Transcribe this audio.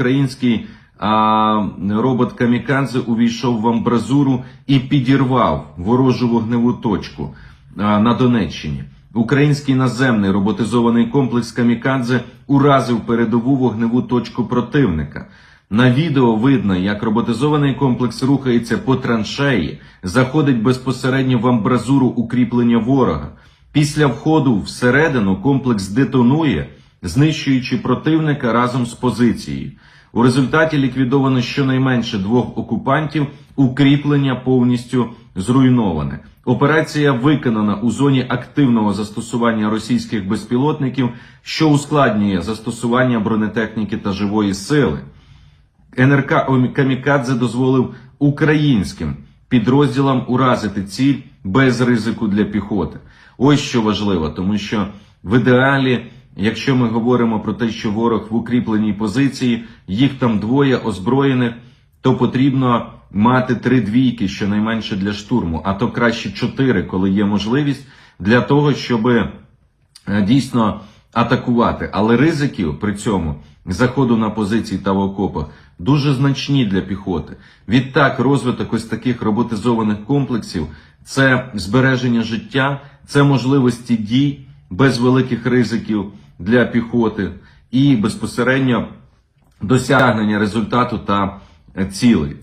Український а, робот Камікадзе увійшов в амбразуру і підірвав ворожу вогневу точку а, на Донеччині. Український наземний роботизований комплекс Камікадзе уразив передову вогневу точку противника. На відео видно, як роботизований комплекс рухається по траншеї, заходить безпосередньо в амбразуру укріплення ворога. Після входу всередину комплекс детонує, знищуючи противника разом з позицією. У результаті ліквідовано щонайменше двох окупантів, укріплення повністю зруйноване. Операція виконана у зоні активного застосування російських безпілотників, що ускладнює застосування бронетехніки та живої сили. НРК Камікадзе дозволив українським підрозділам уразити ціль без ризику для піхоти. Ось що важливо, тому що в ідеалі, якщо ми говоримо про те, що ворог в укріпленій позиції, їх там двоє озброєних, то потрібно мати три двійки щонайменше для штурму, а то краще чотири, коли є можливість, для того, щоби е, дійсно атакувати. Але ризиків при цьому заходу на позиції та в окопах дуже значні для піхоти. Відтак, розвиток ось таких роботизованих комплексів це збереження життя, це можливості дій без великих ризиків для піхоти і безпосередньо досягнення результату та цілей.